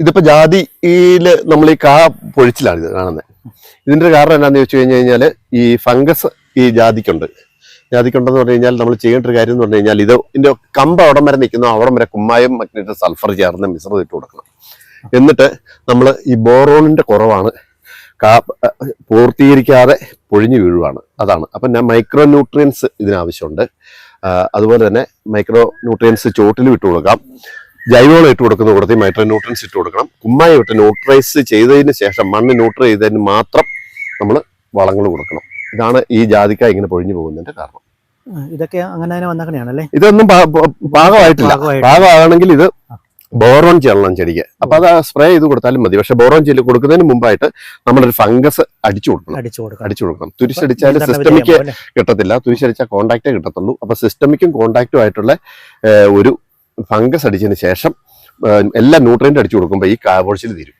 ഇതിപ്പോ ജാതിയിൽ നമ്മൾ ഈ കാ പൊഴിച്ചിലാണ് ഇത് കാണുന്നത് ഇതിന്റെ കാരണം എന്താണെന്ന് ചോദിച്ചു കഴിഞ്ഞു ഈ ഫംഗസ് ഈ ജാതിക്കുണ്ട്. ജാതിക്കുണ്ടെന്ന് പറഞ്ഞു കഴിഞ്ഞാൽ നമ്മൾ ചെയ്യേണ്ട ഒരു കാര്യം എന്ന് പറഞ്ഞു കഴിഞ്ഞാൽ ഇത് ഇതിന്റെ കമ്പ് അവിടം വരെ നിൽക്കുന്നു. അവിടം വരെ കുമ്മായം മഗ്നറ്റ് സൾഫർ ചേർന്ന് മിശ്രിതം ഇട്ട് കൊടുക്കണം. എന്നിട്ട് നമ്മൾ ഈ ബോറോണിന്റെ കുറവാണ്. കാ പൂർത്തീകരിക്കാതെ പൊഴിഞ്ഞു വീഴുവാണ്. അതാണ്. അപ്പം ഞാൻ മൈക്രോ ന്യൂട്രിയൻസ് ഇതിനാവശ്യമുണ്ട് അതുപോലെ തന്നെ മൈക്രോ ന്യൂട്രിയൻസ് ചോട്ടിലും ഇട്ട് കൊടുക്കാം. ജൈവവളം ഇട്ട് കൊടുക്കുന്ന കൂടത്തിൽ മൈട്രോ ന്യൂട്രൻസ് ഇട്ട് കൊടുക്കണം. കുമ്മായി ഇട്ട് ന്യൂട്രൈസ് ചെയ്തതിന് ശേഷം മണ്ണ് ന്യൂട്രൈസ് ചെയ്തതിന് മാത്രം നമ്മൾ വളങ്ങൾ കൊടുക്കണം. ഇതാണ് ഈ ജാതിക്ക ഇങ്ങനെ പൊഴിഞ്ഞു പോകുന്നതിന്റെ കാരണം. ഇതൊക്കെ അങ്ങനെ തന്നെ വന്നേക്കണെയാണല്ലേ ഇതൊന്നും ഭാഗമായിട്ടില്ല ഭാഗമാണെങ്കിൽ ഇത് ബോറോൺ ചെല്ലണം ചെടിക്ക്. അപ്പൊ അത് സ്പ്രേ ചെയ്ത് കൊടുത്താലും മതി. പക്ഷെ ബോറോൺ ചെല്ലി കൊടുക്കുന്നതിന് മുമ്പായിട്ട് നമ്മളൊരു ഫംഗസ് അടിച്ചു കൊടുക്കണം. അടിച്ചു കൊടുക്കണം. അടിച്ചു കൊടുക്കണം. തുരിശടിച്ചാൽ സിസ്റ്റമിക്ക്? കിട്ടത്തില്ല. തുരിശടിച്ചാൽ കോണ്ടാക്റ്റേ കിട്ടത്തുള്ളൂ. അപ്പൊ സിസ്റ്റമിക്കും കോണ്ടാക്റ്റും ആയിട്ടുള്ള ഒരു ഫംഗസ് അടിച്ചതിന് ശേഷം എല്ലാ ന്യൂട്രിയന്റ് അടിച്ചു കൊടുക്കുമ്പോൾ ഈ കാവൊഴിച്ചിൽ തീരും.